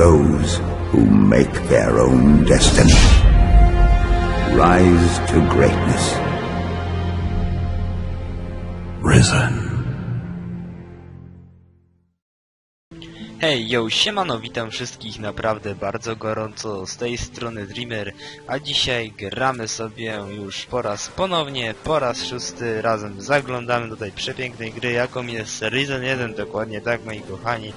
those who make their own destiny. Rise to greatness. Risen. Hej, yo, siemano, witam wszystkich naprawdę bardzo gorąco z tej strony Dreamer, a dzisiaj gramy sobie już po raz ponownie, po raz szósty razem zaglądamy do tej przepięknej gry, jaką jest Risen 1, dokładnie tak moi kochani.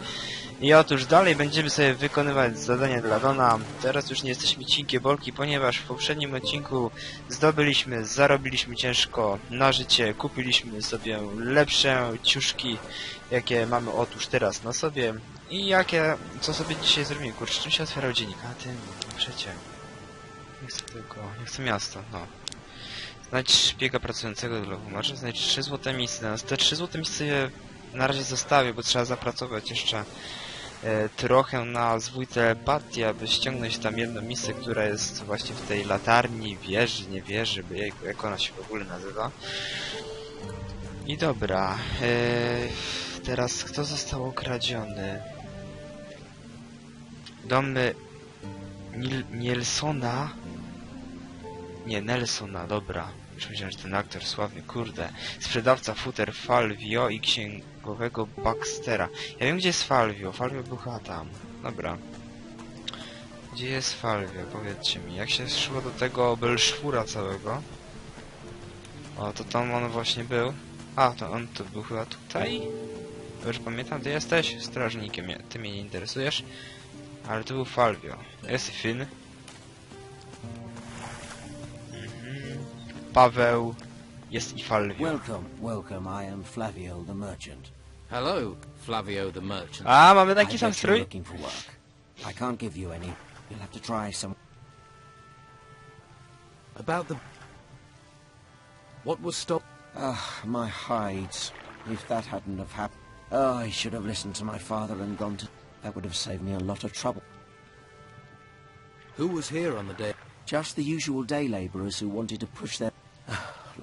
I otóż dalej będziemy sobie wykonywać zadanie dla Dona. Teraz już nie jesteśmy cinkie bolki, ponieważ w poprzednim odcinku zdobyliśmy, zarobiliśmy ciężko na życie, kupiliśmy sobie lepsze ciuszki, jakie mamy otóż teraz na sobie. I jakie, co sobie dzisiaj zrobimy? Kurczę, czym się otwierał dziennik? A tym, przecie. Nie chcę tego, nie chcę miasta, no. Znajdź szpiega pracującego dla Humarza, znajdź 3 złote misy. Te 3 złote misy na razie zostawię, bo trzeba zapracować jeszcze trochę na zwój telepatii, aby ściągnąć tam jedną misję, która jest właśnie w tej latarni, wieży, nie wieży, by jak, jak ona się w ogóle nazywa. I dobra, e, teraz kto został okradziony? Domy Nil Nielsona? Nie, Nelsona, dobra. Myślałem, że ten aktor sławny, kurde. Sprzedawca futer Falvio i księgowego Baxtera. Ja wiem, gdzie jest Falvio. Falvio był chyba tam. Dobra. Gdzie jest Falvio? Powiedzcie mi. Jak się szło do tego Belszwura całego? O, to tam on właśnie był. A, to on to był chyba tutaj? Już pamiętam, ty jesteś strażnikiem, ty mnie nie interesujesz. Ale to był Falvio. Jest Finn. Paweł. Jest i Falvio. Welcome, welcome. I am Flavio the merchant. Hello, Flavio the merchant. A, mamy I taki sam bet you're strój? looking for work. I can't give you any. You'll have to try some. About the... What was stop... Ah, my hides. If that hadn't have happened, oh, I should have listened to my father and gone to. That would have saved me a lot of trouble. Who was here on the day... Just the usual day labourers who wanted to push their.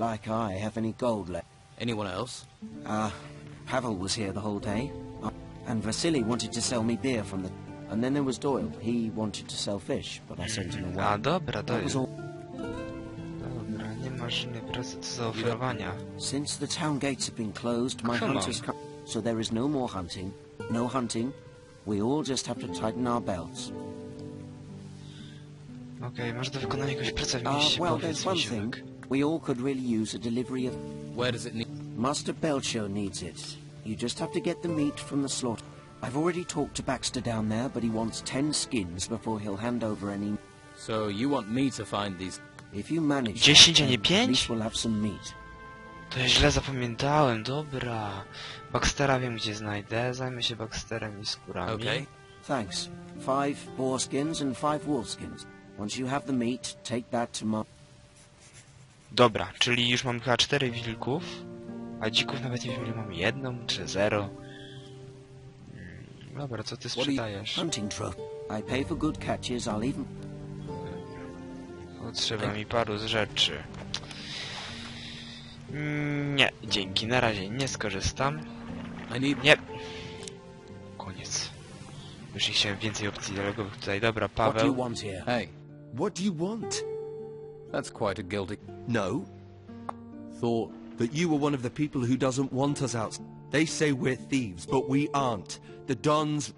Like I have any gold left. Anyone else? Ah, Pavel was here the whole day, Uh, and Vasily wanted to sell me beer from the. And then there was Doyle. He wanted to sell fish, but I sent him away. A, dobra, That was all. Dobra, nie masz pracy do zaoferowania. Since the town gates have been closed, my Come hunters come. So there is no more hunting. No hunting. We all just have to tighten our belts. Okej, masz do wykonania jakąś pracę w Ah, mieście, well, powiedz mi, one thing. We all could really use a delivery of. Where does it need... Master Belcher needs it. You just have to get the meat from the slaughter. I've already talked to Baxter down there, but he wants ten skins before he'll hand over any. So you want me to find these... If you manage. Dziesięć, that, a nie then pięć? At least we'll have some meat. To ja źle zapamiętałem, dobra. Baxtera wiem gdzie znajdę, zajmę się Baxterem i skórami. Okay. Thanks. Five boar skins and five wolf skins. Once you have the meat, take that to my. Dobra, czyli już mam chyba cztery wilków, a dzików nawet nie wiem ile mam, jedną czy zero. Mm, Dobra, co ty you- sprzedajesz? Hunting. I pay for good catches. I'll even. Potrzeba mi paru z rzeczy. Mm, Nie, dzięki, na razie nie skorzystam. I need... Nie. Koniec. Już nie chciałem więcej opcji dialogowych tutaj. Dobra, What do you Paweł. want here? Hey, What do you want? That's quite a guilty... No. Thought that you were one of the people who doesn't want us out. They say we're thieves, but we aren't. The Dons...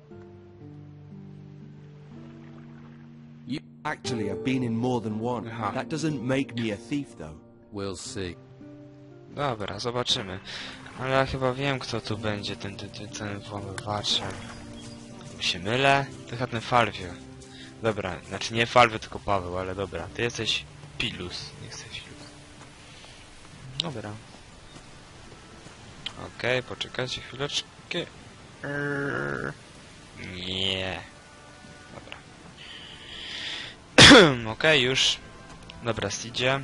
You... Actually, I've been in more than one. Aha. That doesn't make me a thief, though. We'll see. Dobra, zobaczymy. Ale ja chyba wiem, kto tu będzie ten, ten, ten, ten włamywaczem. się mylę? To chyba ten Falwio. Dobra, znaczy nie Falwio, tylko Paweł, ale dobra. Ty jesteś Pilus. Nie chcę Pilus. Dobra. Okej, poczekajcie chwileczkę. Eee, Nie. Dobra. Okej, już. Dobra, Stidzie.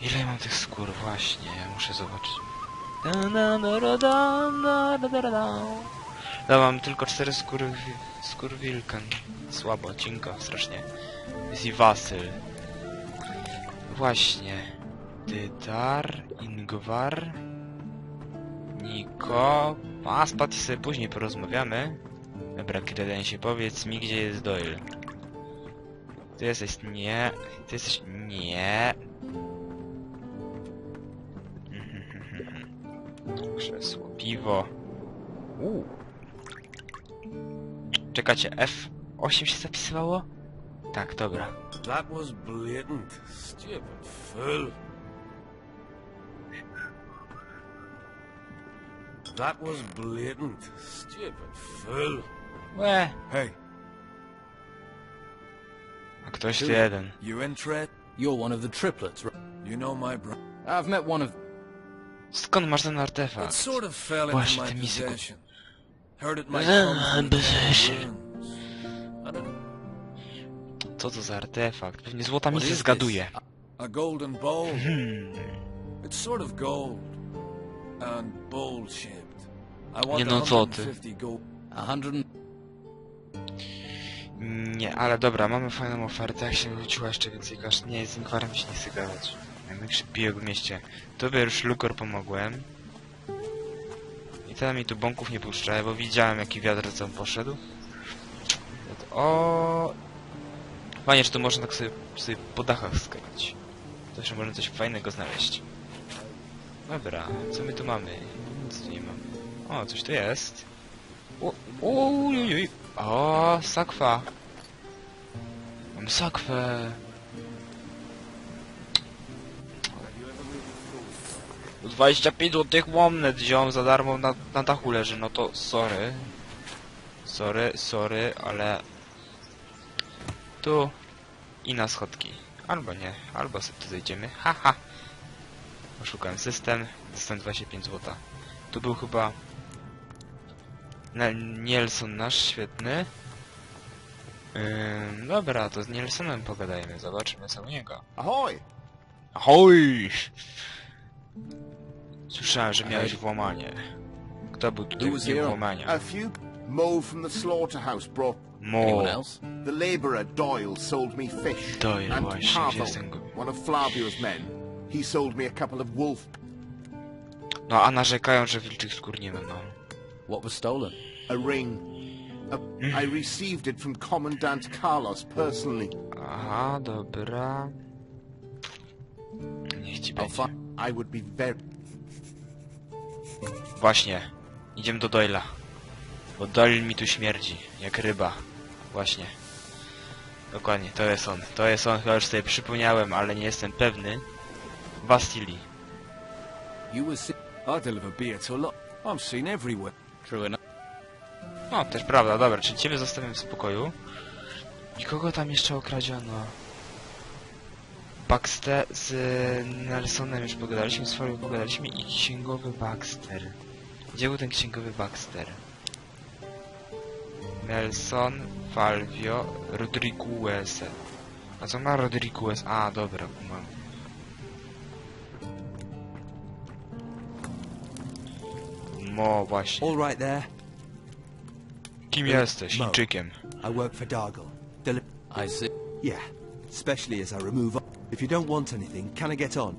Ile ja mam tych skór? Właśnie, muszę zobaczyć. Da, da, da, da, da, da, da, da, Ja mam tylko cztery skóry, wi- skór wilka. Słabo, cienko, strasznie. Jest i Wasyl. Właśnie. Tytar, Ingwar, Niko. A, z sobie później porozmawiamy. Dobra, kredensie, powiedz mi, gdzie jest Doyle. Ty jesteś... Nie. Ty jesteś... Nie. Krzesło, piwo. Uuu. Czekacie, F8 się zapisywało? Tak, dobra. That was blatant. Stupid fool. That was blatant. Stupid fool. Łe! Hey, A ktoś tu jeden. you interested? You're one of the triplets, right? You know my bro. I've met one of... Skąd masz ten It artefakt? sort of fell into Właśnie, my ku- possession. Heard it might come. Co to za artefakt? Pewnie złota mi się zgaduje. A golden bowl. Hmm. It's sort of gold and bowl shaped. I want Nie no, co ty. 150 gold. A hundred and... Nie, ale dobra, mamy fajną ofertę. Jak się wróciła jeszcze więcej kaszt. Nie, z Inkwarem się nie chce gadać. Największy pijak w mieście. Tobie już Lukor pomogłem. I teraz mi tu bąków nie puszcza, bo widziałem jaki wiatr tam poszedł. O. Fajnie, że tu można tak sobie, sobie po dachach skakać. Zawsze można coś fajnego znaleźć. Dobra, co my tu mamy? Nic tu nie mamy. O, coś tu jest. Ojojoj. O, sakwa. Mam sakwę. 25 złotych monet wziąłem za darmo na, na dachu leży, no to sorry. Sorry, sorry, ale... Tu i na schodki. Albo nie, albo sobie tu zejdziemy. Haha. Oszukałem system, dostałem 25 złota. Tu był chyba... Nielson nasz, świetny. Ym, dobra, to z Nielsonem pogadajmy, zobaczymy co u niego. Ahoy! Ahoj! Słyszałem, że miałeś włamanie. Kto był tutaj w włamania? A few Mo from the slaughterhouse brought Anyone else? the labourer Doyle sold me fish. Doyle, and go- one of Flavio's men, he sold me a couple of wolf, No a narzekają, że wilczych skór nie ma, no. What was stolen? a ring. A, I received it from Commandant Carlos personally. Aha, dobra. Niech ci będzie. I would be very... Właśnie. Idziemy do Doyla. Bo Doyle mi tu śmierdzi, jak ryba. Właśnie. Dokładnie, to jest on. To jest on, chyba już sobie przypomniałem, ale nie jestem pewny. Vasili. You were... I deliver beer to a lot. I'm seen everywhere. True enough. No, też prawda, dobra, czyli ciebie zostawiam w spokoju. I kogo tam jeszcze okradziono? Baxter z Nelsonem już pogadaliśmy, z Folio pogadaliśmy i księgowy Baxter. Gdzie był ten księgowy Baxter? Nelson, Falvio, Rodriguez. A co ma Rodriguez? A, dobra, mam. Mo, właśnie. All right there. Kim jesteś? Chińczykiem. I work for Dargle. I see. yeah, especially as I remove... If you don't want anything, can I get on?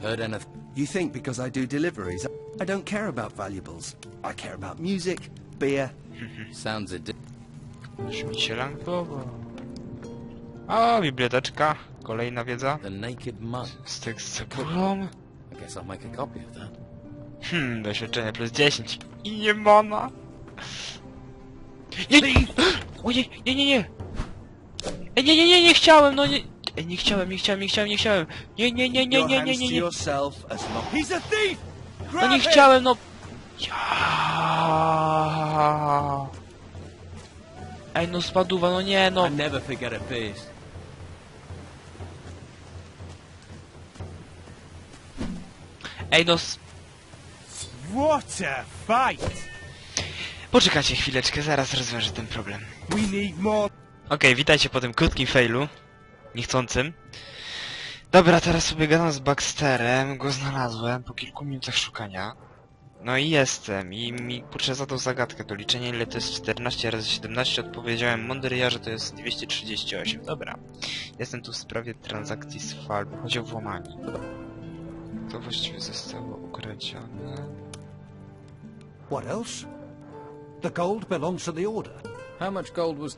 Heard anything? You think because I do deliveries, I don't care about valuables. I care about music, beer. Sounds it. Już mi się lankowo. O, biblioteczka. Kolejna wiedza. The naked mug. Stek z cebulą. I guess I'll make a copy of that. Hmm, doświadczenie plus 10. I nie mana. Nie, nie! Ojej, nie, nie, nie! Ej, nie, nie, nie, nie chciałem, no nie... Ej, nie chciałem, nie chciałem, nie chciałem, nie chciałem. Nie, nie, nie, nie, nie, nie, nie, nie. No nie chciałem, no... Ja. Ej, no spaduwa, no nie, no. I never forget a face. Ej, no... What a fight! Poczekajcie chwileczkę, zaraz rozwiążę ten problem. We need more. Okej, witajcie po tym krótkim failu. Niechcącym. Dobra, teraz sobie gadam z Baxterem, go znalazłem po kilku minutach szukania. No i jestem, i mi kurczę zadał zagadkę do liczenia, ile to jest 14 razy 17, odpowiedziałem mądry że to jest 238, dobra. Jestem tu w sprawie transakcji z Falbu, chodzi o włamanie. To właściwie zostało ukradzione. What else? The gold belongs to the Order. How much gold was...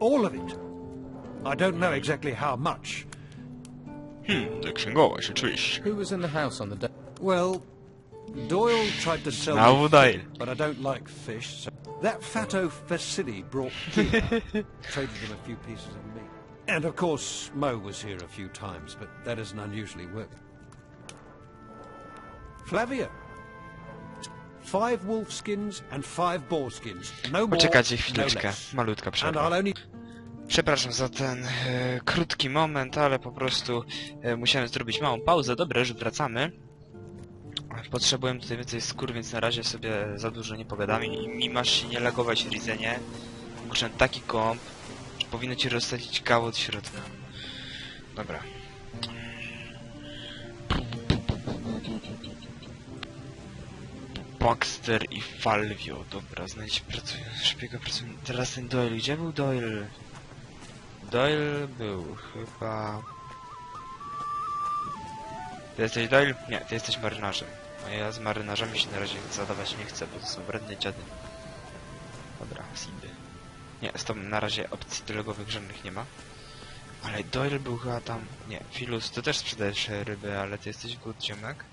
All of it. I don't know exactly how much. Hmm, księgowość, oczywiście. Who was in the house on the day? Well, Doyle tried to sell me Doyle. but I don't like fish. So that fatto Vasily brought deer. Traded him a few pieces of meat. And of course, Mo was here a few times, but that isn't unusually work. Flavia. Five wolf skins and five boar skins. No more, Poczekajcie no chwileczkę, less. malutka And przerwa. Przepraszam za ten e, krótki moment, ale po prostu e, musiałem zrobić małą pauzę. Dobra, już wracamy. Potrzebujemy tutaj więcej skór, więc na razie sobie za dużo nie pogadamy i mi masz nie lagować Rizenie. Muszę taki komp, że powinno ci rozsadzić gałę od środka. Dobra. Baxter i Falvio. Dobra, znajdź pracuję, szpiega pracuję. Teraz ten Doyle. Gdzie był Doyle? Doyle był chyba... Ty jesteś Doyle? Nie, ty jesteś marynarzem. A ja z marynarzami się na razie zadawać nie chcę, bo to są wredne dziady. Dobra, Sindy. Nie, tą na razie opcji dialogowych żadnych nie ma. Ale Doyle był chyba tam... Nie, Filus, ty też sprzedajesz ryby, ale ty jesteś good ziomek.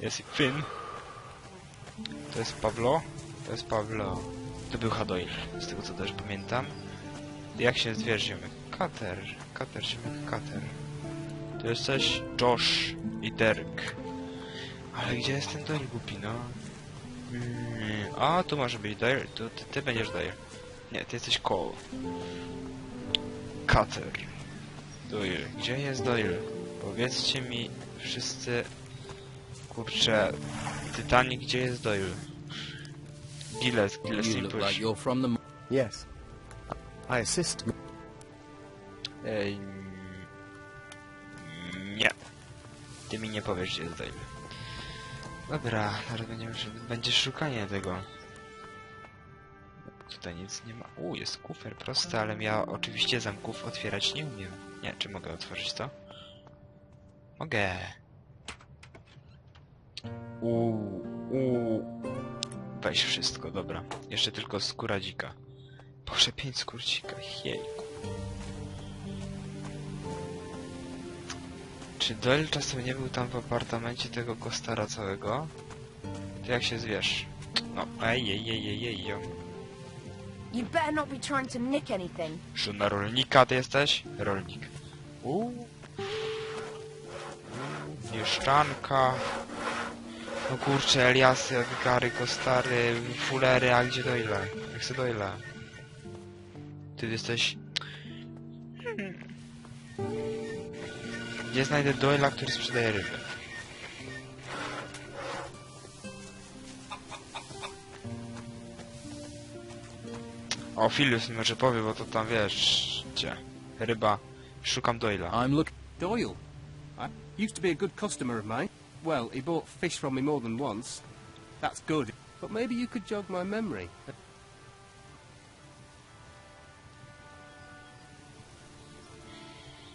Jest i Finn. To jest Pablo. To jest Pablo. To był Hadoil, z tego co też pamiętam. Jak się zwierz ziomek? Kater. Kater, ziomek, kater. Tu jesteś Josh i Derek. Ale gdzie jest ten Doyle głupi, no? Mm, a, tu może być Doyle. Tu, ty, ty będziesz Doyle. Nie, ty jesteś Cole. Cutter. Doyle. Gdzie jest Doyle? Powiedzcie mi wszyscy... Kurczę... Titanic, gdzie jest Doyle? Gilles, Gilles You look like you're from the... m- Yes. I assist. Ej, nie. Ty mi nie powiesz, gdzie Doyle. Dobra, teraz będziemy, będzie szukanie tego. Tutaj nic nie ma. U, jest kufer prosty, ale ja oczywiście zamków otwierać nie umiem. Nie, czy mogę otworzyć to? Mogę. Uuu, uuu. Weź wszystko, dobra. Jeszcze tylko skóra dzika. Boże, pięć skór dzika, jejku. Czy Doyle czasem nie był tam w apartamencie tego Kostara całego? To jak się zwierz? No, ej, ej, ej, ej, ej, ej. You better not be trying to nick anything. Żona rolnika ty jesteś? Rolnik. Uuu. Mieszczanka. No kurczę, Eliasy, Edgary, Kostary, Fullery, a gdzie Doyle? Ja chcę Doyle. Ty jesteś... Gdzie znajdę Doyla, który sprzedaje ryby? O, Filius może powie, bo to tam wiesz... Gdzie? Ryba. Szukam Doyla. I'm looking... Doyle. I used to be a good customer of mine. Well, he bought fish from me more than once. That's good. But maybe you could jog my memory.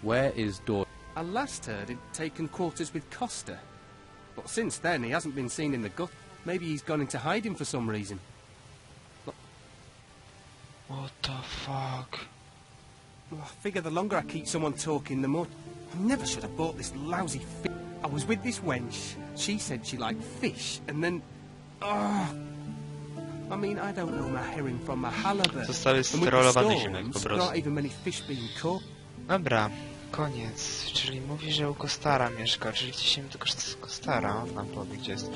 Where is Doyle? I last heard he'd taken quarters with Costa. But since then, he hasn't been seen in the gut. Maybe he's gone into hiding for some reason. What the fuck? Well, I figure the longer I keep someone talking, the more... I never should have bought this lousy fish. I was with this wench. She said she liked fish, and then... Oh... I mean, I don't know my herring from my halibut. Zostały And with the sterolowany ziomek po storms, prostu. not even many fish being caught. Dobra, koniec. Czyli mówi, że u Kostara mieszka, czyli tylko z Kostara. On nam powie, gdzie jest.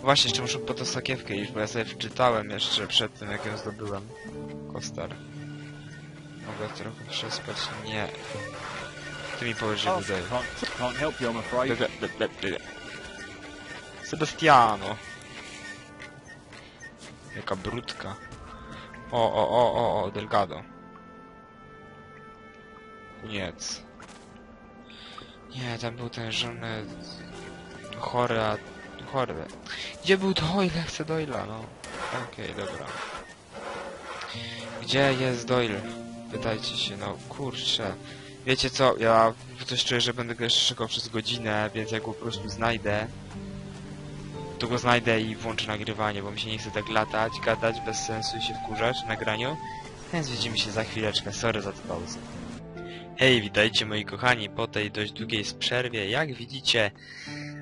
Właśnie, jeszcze muszę po to sakiewkę iść, bo ja sobie wczytałem jeszcze przed tym, jak ją zdobyłem. Kostar. Mogę trochę przespać? Nie. Ty mi powiesz, że Oh, wydaje. can't, can't help you, I'm afraid. Sebastiano. Jaka brudka. O, o, o, o, o, Delgado. Nie, tam był ten żony chory, a... chory. Gdzie był Doyle? Chcę Doyla, no. Okej, dobra. Gdzie jest Doyle? Pytajcie się, no kurczę. Wiecie co, ja coś czuję, że będę go jeszcze przez godzinę, więc jak go po prostu znajdę, to go znajdę i włączę nagrywanie, bo mi się nie chce tak latać, gadać bez sensu i się wkurzać w nagraniu. Więc widzimy się za chwileczkę, sorry za tę pauzę. Hej, witajcie moi kochani po tej dość długiej przerwie. Jak widzicie,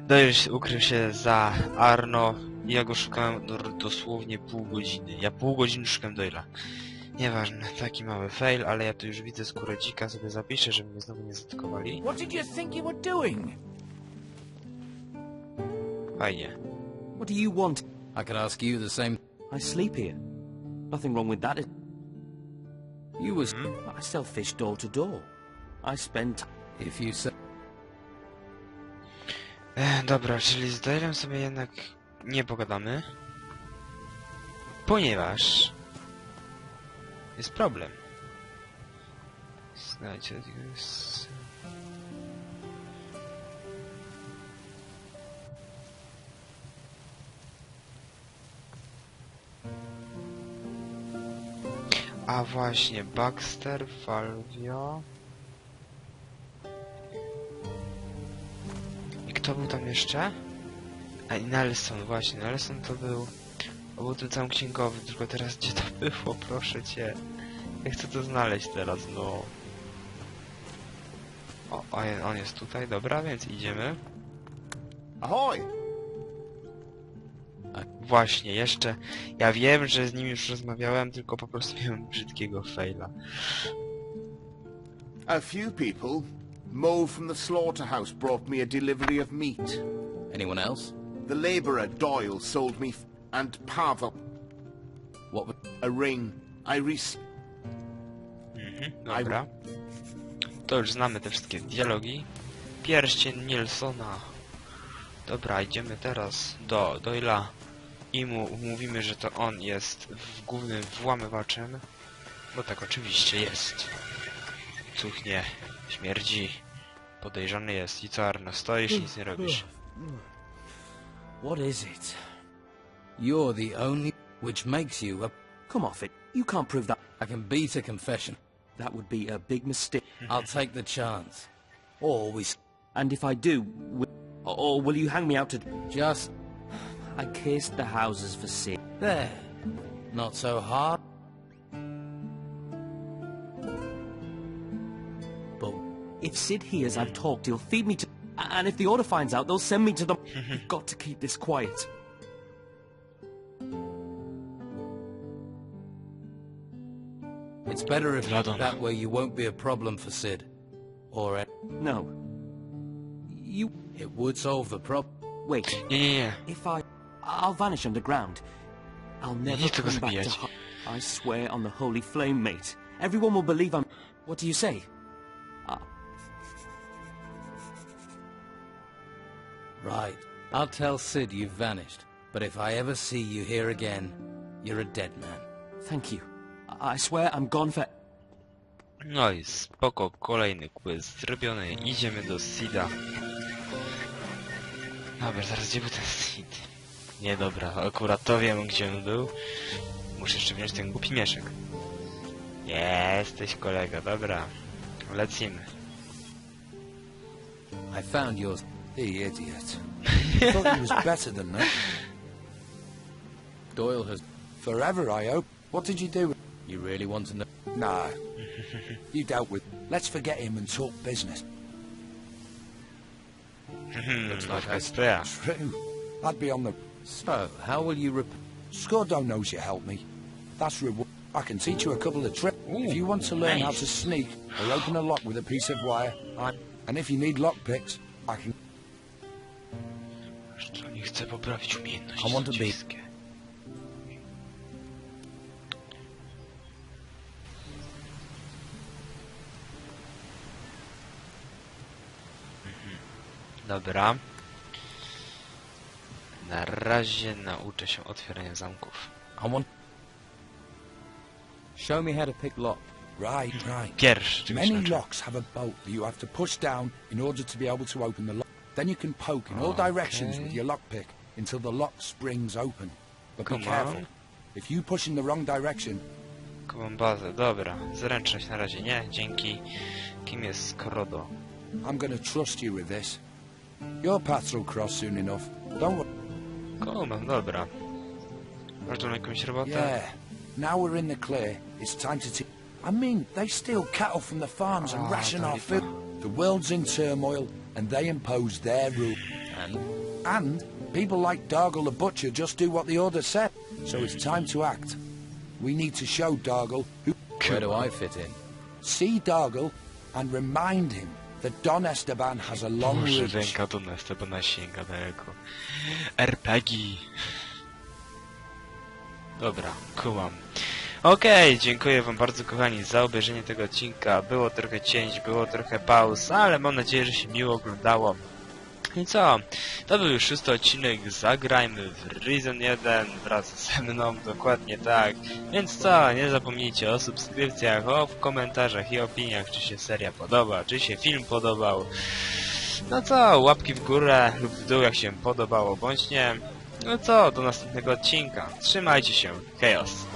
Doyle ukrył się za Arno i ja go szukałem do, dosłownie pół godziny. Ja pół godziny szukałem Doyla. Nieważne, taki mały fail, ale ja tu już widzę skórę dzika, sobie zapiszę, żeby mnie znowu nie zaatakowali. What did you think you were doing? Fajnie. What do you want? I could ask you the same. I sleep here. Nothing wrong with that. You was I sell fish door to door. I spend... if you say dobra, czyli z sobie jednak nie pogadamy. Ponieważ... Jest problem. Znajdź... jest- A właśnie, Baxter, Falvio... kto był tam jeszcze? A i Nelson, właśnie, Nelson to był... On był tym całym księgowym, tylko teraz gdzie to było, proszę cię. Ja chcę to znaleźć teraz, no. O, on jest tutaj, dobra, więc idziemy. Ahoy! Właśnie, jeszcze... Ja wiem, że z nim już rozmawiałem, tylko po prostu miałem brzydkiego faila. A few people. Mo from the slaughterhouse brought me a delivery of meat. anyone else? The labourer Doyle sold me f- and Pavel What would a ring. I re- Mhm, dobra. To już znamy te wszystkie dialogi. Pierścień Nilsona. Dobra, idziemy teraz do Doyla i mu mówimy, że to on jest w głównym włamywaczem. Bo tak oczywiście jest. Cuchnie, śmierdzi. Podejrzany jest. I co Arno, stoisz, nic nie robisz. What is it? you're the only which makes you a Come off it. You can't prove that. I can beat a confession. That would be a big mistake. I'll take the chance. We And if I do, or, will you hang me out to... just I cased the houses for sale. there. Not so hard. If Sid hears I've talked, he'll feed me to... And if the Order finds out, they'll send me to the... You've got to keep this quiet. It's better if Madonna. that way you won't be a problem for Sid. Or a- No. You... it would solve the problem. Wait. Nie, nie, nie. If I... I'll vanish underground. I'll never Nie chcę go come back to... zabijać. Ho- I swear on the holy flame, mate. Everyone will believe I'm... What do you say? Right. I'll tell Sid you've vanished. But if I ever see you here again, you're a dead man. Thank you. I I swear I'm gone for... No i spoko, kolejny quiz zrobiony. Idziemy do Sida. Dobra, zaraz gdzie był ten Sid? Nie, dobra, akurat to wiem gdzie on był. Muszę jeszcze wziąć ten głupi mieszek. Jesteś kolega, dobra. Lecimy. I found yours. The idiot. Thought he was better than that. Doyle has... Forever, I hope. What did you do? You really want to know? Nah. you dealt with. Let's forget him and talk business. Looks like I spare. True. I'd be on the. So, how will you rep... Scordo knows you helped me. That's reward. I can teach you a couple of tricks. If you want to learn how to sneak or open a lock with a piece of wire, I... and if you need lockpicks, I can. Chcę poprawić umiejętności I want to be-. Mhm. Dobra. Na razie nauczę się otwierania zamków. I want... Show me how to pick lock. Right, right. Pierwszy Many locks have a bolt that you have to push down in order to be able to open the lock. Then you can poke in all directions with your lockpick until the lock springs open. But be careful. on. If you push in the wrong direction, bazę, dobra. Zręczność na razie nie, dzięki. Kim jest Skrodo? I'm going to trust you with this. Your paths will cross soon enough. Don't worry. Kumam, dobra. Masz jakąś robotę? Yeah. Now we're in the clear, it's time to t- I mean, they steal cattle from the farms and ration our food. The world's in turmoil, and they impose their rule. And And people like Dargle the Butcher just do what the order said. So it's time to act. We need to show Dargle who... where do I fit in? See Dargle and remind him that Don Esteban has a long Boże, reach. ręka do nas, to ona sięga daleko. RPG. Dobra, kumam. Okej, dziękuję wam bardzo kochani za obejrzenie tego odcinka. Było trochę cięć, było trochę pauz, ale mam nadzieję, że się miło oglądało. I co? To był już szósty odcinek, zagrajmy w Reason 1 wraz ze mną, dokładnie tak. Więc co, nie zapomnijcie o subskrypcjach, o komentarzach i opiniach, czy się seria podoba, czy się film podobał. No co, łapki w górę lub w dół jak się podobało, bądź nie. No co, do następnego odcinka. Trzymajcie się, chaos.